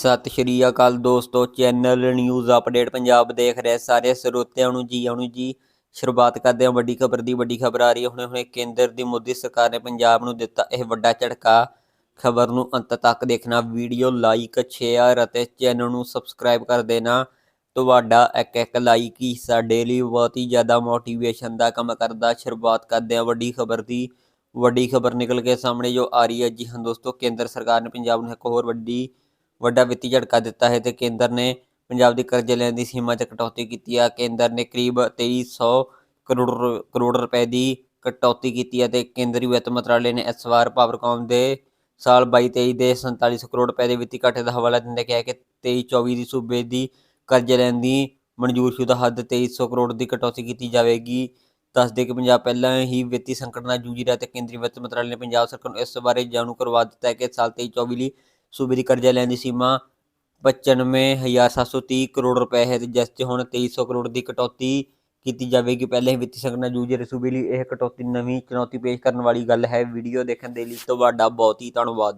ਸਤਿ ਸ਼੍ਰੀ ਅਕਾਲ ਦੋਸਤੋ, channel news update Punjab ਦੇਖ ਰਹੇ ਸਾਰੇ ਸਰੋਤਿਆਂ ਨੂੰ ਜੀ, ਆਉਣ ਜੀ। ਸ਼ੁਰੂਆਤ ਕਰਦੇ ਹਾਂ ਵੱਡੀ ਖਬਰ ਦੀ, ਵੱਡੀ ਖਬਰ ਆ ਰਹੀ ਹੈ। ਹੁਣੇ ਹੁਣੇ ਕੇਂਦਰ ਦੀ ਮੋਦੀ ਸਰਕਾਰ ਨੇ ਪੰਜਾਬ ਨੂੰ ਦਿੱਤਾ ਇਹ ਵੱਡਾ ਝਟਕਾ। ਖਬਰ ਨੂੰ ਅੰਤ ਤੱਕ ਦੇਖਣਾ, ਵੀਡੀਓ ਲਾਈਕ, ਸ਼ੇਅਰ ਅਤੇ ਚੈਨਲ ਨੂੰ ਸਬਸਕ੍ਰਾਈਬ ਕਰ ਦੇਣਾ। ਤੁਹਾਡਾ ਇੱਕ ਇੱਕ ਲਾਈਕ ਹੀ ਸਾਡੇ ਲਈ ਬਹੁਤ ਹੀ ਜ਼ਿਆਦਾ ਮੋਟੀਵੇਸ਼ਨ ਦਾ ਕੰਮ ਕਰਦਾ। ਸ਼ੁਰੂਆਤ ਕਰਦੇ ਹਾਂ ਵੱਡੀ ਖਬਰ ਦੀ। ਵੱਡੀ ਖਬਰ ਨਿਕਲ ਕੇ ਸਾਹਮਣੇ ਜੋ ਆ ਰਹੀ ਹੈ। ਜੀ ਹਾਂ ਦੋਸਤੋ, ਕੇਂਦਰ ਸਰਕਾਰ ਨੇ ਪੰਜਾਬ ਨੂੰ ਇੱਕ ਹੋਰ ਵੱਡੀ ਵੱਡਾ ਵਿੱਤੀ ਝਟਕਾ ਦਿੱਤਾ ਹੈ ਤੇ ਕੇਂਦਰ ਨੇ ਪੰਜਾਬ ਦੀ ਕਰਜ਼ੇ ਲੈਣ ਦੀ ਸੀਮਾ 'ਚ ਕਟੌਤੀ ਕੀਤੀ ਹੈ ਕੇਂਦਰ ਨੇ ਕਰੀਬ 2300 ਕਰੋੜ ਰੁ- ਕਰੋੜ ਰੁਪਏ ਦੀ ਕਟੌਤੀ ਕੀਤੀ ਹੈ ਤੇ ਕੇਂਦਰੀ ਵਿੱਤ ਮੰਤਰਾਲੇ ਨੇ ਇਸ ਵਾਰ ਪਾਵਰਕਾਮ ਦੇ ਸਾਲ 22-23 ਦੇ 4700 ਕਰੋੜ ਰੁਪਏ ਦੇ ਵਿੱਤੀ ਘਾਟੇ ਦਾ ਹਵਾਲਾ ਦਿੰਦੇ ਕਿਹਾ ਕਿ 23-24 ਦੀ ਸੂਬੇ ਦੀ ਕਰਜ਼ੇ ਲੈਣ ਦੀ ਮਨਜ਼ੂਰਸ਼ੁਦਾ ਹੱਦ 2300 ਕਰੋੜ ਦੀ ਕਟੌਤੀ ਕੀਤੀ ਜਾਵੇਗੀ। ਦੱਸਦੇ ਕਿ ਪੰਜਾਬ ਪਹਿਲਾਂ ਹੀ ਵਿੱਤੀ ਸੰਕਟ ਨਾਲ ਜੂਝ ਰਿਹਾ ਤੇ ਕੇਂਦਰੀ ਵਿੱਤ ਮੰਤਰਾਲੇ ਨੇ ਪੰਜਾਬ ਸਰਕਾਰ ਨੂੰ ਇਸ ਬਾਰੇ ਜਾਣੂ ਕਰਵਾ ਦਿੱਤਾ ਹੈ ਕਿ ਸਾਲ 23-24 ਲਈ ਸੂਬੇ ਦੀ ਕਰਜ਼ਾ ਲੈਣ ਦੀ ਸੀਮਾ 95730 ਕਰੋੜ ਰੁਪਏ ਹੈ ਜਿਸ 'ਚ ਹੁਣ 2300 ਕਰੋੜ ਦੀ ਕਟੌਤੀ ਕੀਤੀ ਜਾਵੇਗੀ। ਪਹਿਲੇ ਹੀ ਵਿੱਤੀ ਸੰਕਟ ਨਾਲ ਜੂਝ ਰਹੇ ਸੂਬੇ ਲਈ ਇਹ ਕਟੌਤੀ ਨਵੀਂ ਚੁਣੌਤੀ ਪੇਸ਼ ਕਰਨ ਵਾਲੀ ਗੱਲ ਹੈ। ਵੀਡੀਓ ਦੇਖਣ ਦੇ ਲਈ ਤੁਹਾਡਾ ਬਹੁਤ ਹੀ ਧੰਨਵਾਦ।